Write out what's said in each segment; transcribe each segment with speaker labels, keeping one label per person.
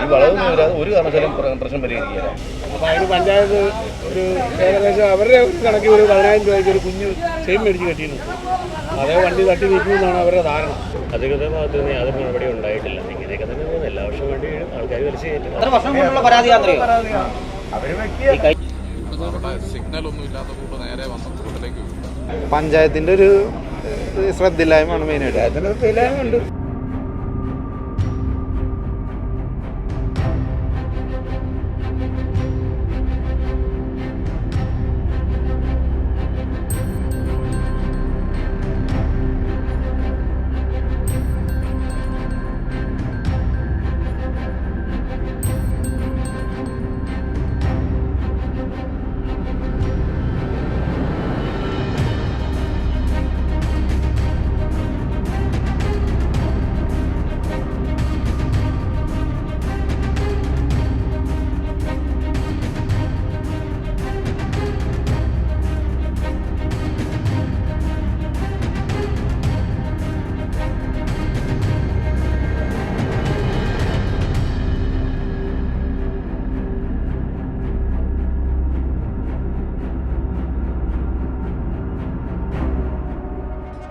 Speaker 1: ഈ വളവ് വരാതെ ഒരു കാരണവശാലും പ്ര- പ്രശ്നം പരിഹരിക്കില്ല.
Speaker 2: അപ്പോൾ അതിന് പഞ്ചായത്ത് ഒരു ഏകദേശം അവരുടെ ഒരു കണക്കിൽ ഒരു പതിനായിരം രൂപയ്ക്ക് ഒരു കുഞ്ഞ് ചെയിൻ മേടിച്ച് കെട്ടിയിരുന്നു. അതേ വണ്ടി തട്ടി നിൽക്കുമെന്നാണ് അവരുടെ ധാരണ.
Speaker 3: അധികൃതരുടെ ഭാഗത്തു നിന്ന് യാതൊരു നടപടി ഉണ്ടായിട്ടില്ല. ഇങ്ങനെയൊക്കെ തന്നെ പോകുന്നു. എല്ലാ വർഷവും വേണ്ടി ആൾക്കാർ വലിച്ചു
Speaker 4: സിഗ്നൽ ഒന്നും ഇല്ലാത്ത നേരെ
Speaker 5: പഞ്ചായത്തിന്റെ ഒരു ശ്രദ്ധയില്ലായ്മയാണ് മെയിനായിട്ട്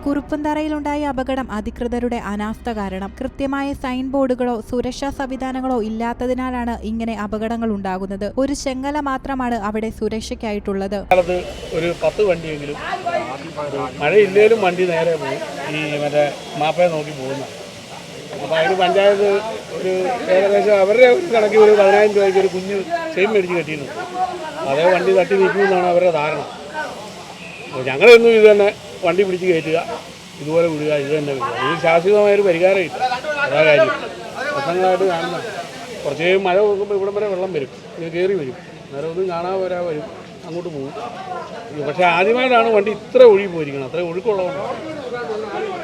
Speaker 6: കുറുപ്പന്തറയിലുണ്ടായ അപകടം അധികൃതരുടെ അനാസ്ഥ കാരണം. കൃത്യമായ സൈൻ ബോർഡുകളോ സുരക്ഷാ സംവിധാനങ്ങളോ ഇല്ലാത്തതിനാലാണ് ഇങ്ങനെ അപകടങ്ങൾ ഉണ്ടാകുന്നത്. ഒരു ചെങ്ങല മാത്രമാണ് അവിടെ സുരക്ഷയ്ക്കായിട്ടുള്ളത്.
Speaker 2: ഒരു പത്ത് വണ്ടിയെങ്കിലും മഴയില്ലേലും വണ്ടി നേരെ പോകും ഈ മറ്റേ മാപ്പയെ നോക്കി പോകുന്ന. അപ്പോൾ അതിന് പഞ്ചായത്ത് ഒരു ഏകദേശം അവരുടെ ഒരു കണക്കിൽ ഒരു പതിനായിരം രൂപയ്ക്ക് ഒരു കുഞ്ഞ് ചെയിൻ മേടിച്ച് കെട്ടിയിരുന്നു. അതേ വണ്ടി തട്ടി നിൽക്കുമെന്നാണ് അവരുടെ ധാരണ. ഞങ്ങളെന്നും ഇത് തന്നെ വണ്ടി പിടിച്ച് കയറ്റുക. ഇതുപോലെ വിടുക ഇത് തന്നെ വിടുക. ഇത് ശാശ്വതമായൊരു പരിഹാരം ഇല്ല അതാ കാര്യം. പ്രശ്നങ്ങളായിട്ട് കാണുന്ന. കുറച്ച് മഴ നോക്കുമ്പോൾ ഇവിടം വരെ വെള്ളം വരും. ഇത് കയറി വരും. അന്നേരം ഒന്നും കാണാൻ വരാ വരും. അങ്ങോട്ട് പോകും. പക്ഷെ ആദ്യമായിട്ടാണ് വണ്ടി ഇത്ര ഒഴുകി പോയിരിക്കുന്നത്. അത്ര ഒഴുക്കുള്ളതുകൊണ്ട്.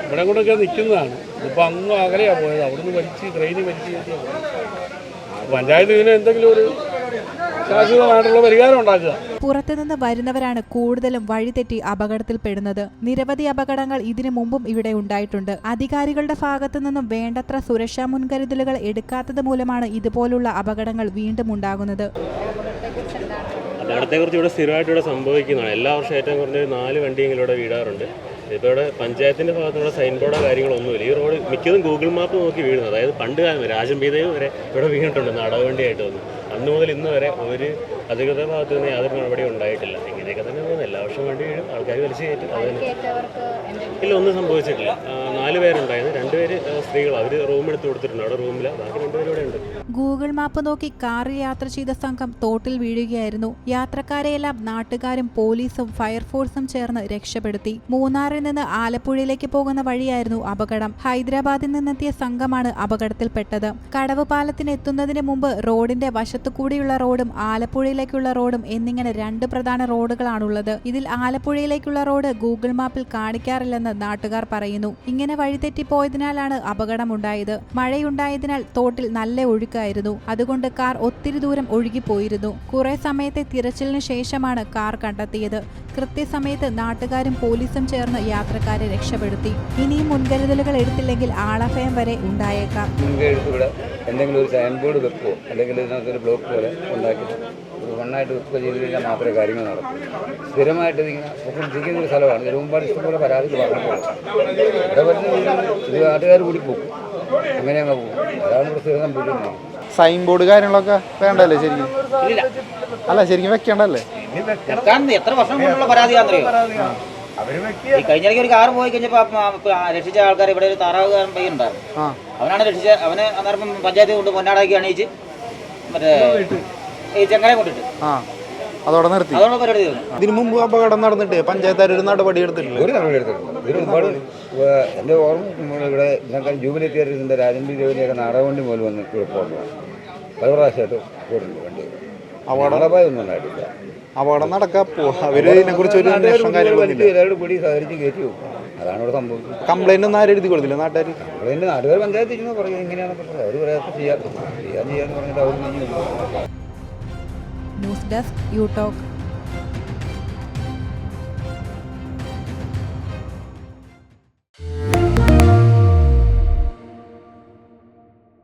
Speaker 2: ഇവിടെ കൊണ്ടൊക്കെ നിൽക്കുന്നതാണ്. ഇപ്പോൾ അങ്ങ് അകലെയാണ് പോയത്. അവിടുന്ന് വലിച്ച് ട്രെയിനിൽ വലിച്ച് കയറ്റിയാണ് പഞ്ചായത്ത് ഇതിന് എന്തെങ്കിലും ഒരു ശാശ്വതമായിട്ടുള്ള പരിഹാരം ഉണ്ടാക്കുക.
Speaker 6: പുറത്തുനിന്ന് വരുന്നവരാണ് കൂടുതലും വഴിതെറ്റി അപകടത്തിൽപ്പെടുന്നത്. നിരവധി അപകടങ്ങൾ ഇതിനു മുമ്പും ഇവിടെ ഉണ്ടായിട്ടുണ്ട്. അധികാരികളുടെ ഭാഗത്തു നിന്നും വേണ്ടത്ര സുരക്ഷാ മുൻകരുതലുകൾ എടുക്കാത്തത് മൂലമാണ് ഇതുപോലുള്ള അപകടങ്ങൾ വീണ്ടും ഉണ്ടാകുന്നത്.
Speaker 3: അപകടത്തെക്കുറിച്ച് ഇവിടെ സ്ഥിരമായിട്ട് ഇവിടെ സംഭവിക്കുന്നതാണ്. എല്ലാ വർഷവും ഏറ്റവും കുറഞ്ഞ നാല് വണ്ടിയെങ്കിലും ഇവിടെ വീടാറുണ്ട്. ഇപ്പോൾ ഇവിടെ പഞ്ചായത്തിന്റെ ഭാഗത്തുള്ള സൈൻ ബോർഡോ കാര്യങ്ങളൊന്നുമില്ല. ഈ റോഡ് മിക്കതും ഗൂഗിൾ മാപ്പ് നോക്കി വീഴുന്നത്. അതായത് പണ്ട് കാലം രാജം പീതയും വരെ ഇവിടെ വീണിട്ടുണ്ട് നാടകവണ്ടിയായിട്ട് വന്നു. അന്ന് മുതൽ ഇന്ന് വരെ ഒരു അധികൃതരുടെ ഭാഗത്ത് നിന്ന് യാതൊരു നടപടിയും ഉണ്ടായിട്ടില്ല. ഇങ്ങനെയൊക്കെ തന്നെ പോകുന്നു. എല്ലാ വർഷവും വണ്ടി വീഴും ആൾക്കാർ വലിച്ചു കയറ്റും. അത് തന്നെ. ഇല്ല ഒന്നും സംഭവിച്ചിട്ടില്ല. നാല് പേരുണ്ടായിരുന്നു. രണ്ടുപേര് സ്ത്രീകൾ. അവർ റൂം എടുത്ത് കൊടുത്തിട്ടുണ്ട്. അവിടെ റൂമിലാണ് ബാക്കി രണ്ടുപേരും ഇവിടെ ഉണ്ട്.
Speaker 6: ഗൂഗിൾ മാപ്പ് നോക്കി കാറിൽ യാത്ര ചെയ്ത സംഘം തോട്ടിൽ വീഴുകയായിരുന്നു. യാത്രക്കാരെയെല്ലാം നാട്ടുകാരും പോലീസും ഫയർഫോഴ്സും ചേർന്ന് രക്ഷപ്പെടുത്തി. മൂന്നാറിൽ നിന്ന് ആലപ്പുഴയിലേക്ക് പോകുന്ന വഴിയായിരുന്നു അപകടം. ഹൈദരാബാദിൽ നിന്നെത്തിയ സംഘമാണ് അപകടത്തിൽപ്പെട്ടത്. കടവ് പാലത്തിന് എത്തുന്നതിന് മുമ്പ് റോഡിന്റെ വശത്തു കൂടിയുള്ള റോഡും ആലപ്പുഴയിലേക്കുള്ള റോഡും എന്നിങ്ങനെ രണ്ട് പ്രധാന റോഡുകളാണുള്ളത്. ഇതിൽ ആലപ്പുഴയിലേക്കുള്ള റോഡ് ഗൂഗിൾ മാപ്പിൽ കാണിക്കാറില്ലെന്ന് നാട്ടുകാർ പറയുന്നു. ഇങ്ങനെ വഴിതെറ്റിപ്പോയതിനാലാണ് അപകടമുണ്ടായത്. മഴയുണ്ടായതിനാൽ തോട്ടിൽ നല്ല ഒഴുക്കായിരുന്നു. അതുകൊണ്ട് കാർ ഒത്തിരി ദൂരം ഒഴുകിപ്പോയിരുന്നു. കുറെ സമയത്തെ തിരച്ചിലിന് ശേഷമാണ് കാർ കണ്ടെത്തിയത്. കൃത്യസമയത്ത് നാട്ടുകാരും പോലീസും ചേർന്ന് യാത്രക്കാരെ രക്ഷപ്പെടുത്തി. ഇനിയും മുൻകരുതലുകൾ എടുത്തില്ലെങ്കിൽ ആളഭയം വരെ ഉണ്ടായേക്കാം.
Speaker 7: എന്തെങ്കിലും ഒരു സൈൻ ബോർഡ് വെക്കുകയോ അല്ലെങ്കിൽ ഇതിനകത്തൊരു ബ്ലോക്ക് പോലെ ഉണ്ടാക്കി വണ്ണായിട്ട് വെക്കുക ചെയ്ത് കഴിഞ്ഞാൽ മാത്രമേ കാര്യങ്ങൾ നടക്കൂ. സ്ഥിരമായിട്ട് ഇതിങ്ങനെ ഇരിക്കുന്ന ഒരു സ്ഥലമാണ്. ഇതിന് മുമ്പാട് ഇഷ്ടംപോലെ പരാതികൾ പറഞ്ഞിട്ടുള്ളത് ഇവിടെ വരുന്ന ഇത് നാട്ടുകാർ കൂടി പോകും. അങ്ങനെ അങ്ങ് പോകും. അതാണ് ഇവിടെ സ്ഥിരം സംഭവിക്കുന്നത്.
Speaker 5: സൈൻ ബോർഡ് കാര്യങ്ങളൊക്കെ വേണ്ടല്ലേ ശരിക്കും? അല്ല ശരിക്കും വെക്കണ്ടല്ലേ
Speaker 8: എത്ര വർഷം കൊണ്ടുള്ള പരാതിയാണെന്നറിയോ? ഈ കഴിഞ്ഞ ഒരു കാർ പോയി കഴിഞ്ഞപ്പോ രക്ഷിച്ച ആൾക്കാർ ഇവിടെ ഒരു താറാവുകാരൻ പയ്യൻ ഉണ്ടായിരുന്നു.
Speaker 5: ആ.
Speaker 8: അവനാണ് രക്ഷിച്ച അവനെ അന്നേരം പഞ്ചായത്ത് കൊണ്ട് പൊന്നാടാക്കി അണിയിച്ച് മറ്റേ ഈ ചെങ്ങലെ കൊണ്ടിട്ട്.
Speaker 5: ആ. അതോടെ നിർത്തി. ഇതിനു മുമ്പ് അപകടം നടന്നിട്ട് പഞ്ചായത്താർ ഒരു നടപടി എടുത്തിട്ടില്ല.
Speaker 7: ഒരു നടപടി എടുത്തിട്ടുണ്ട് ഇതിന് ഒരുപാട് എന്റെ ഓർമ്മ ഇവിടെ ഇതിനൊക്കെ ജൂബിലി തിയേറ്ററിന്റെ രാജൻ ജോലിയൊക്കെ നാടകവണ്ടി മുതൽ വന്ന് ഇവിടെ പല പ്രാവശ്യമായിട്ട് പോയിട്ടുണ്ട് വണ്ടി. അപകടമായി ഒന്നും ഉണ്ടായിട്ടില്ല
Speaker 5: അപകടം നടക്കാ പോ. അവർ ഇതിനെ കുറിച്ച് ഒരു അന്വേഷണം
Speaker 7: കൂടി സഹകരിച്ച് കയറ്റി പോകും അതാണ് ഇവിടെ സംഭവം
Speaker 5: കംപ്ലൈന്റ് ഒന്നും ആരും എഴുതി കൊടുത്തില്ല നാട്ടുകാർ
Speaker 7: കംപ്ലൈന്റ് നാട്ടുകാർ പഞ്ചായത്ത് ചെയ്യുന്നത് പറയും ഇങ്ങനെയാണെന്നൊക്കെ അവർ പറയാത്ത ചെയ്യാം ചെയ്യാൻ ചെയ്യാന്ന് പറഞ്ഞിട്ട് അവർ
Speaker 6: ന്യൂസ് ഡെസ്ക് യു ടോക്ക്.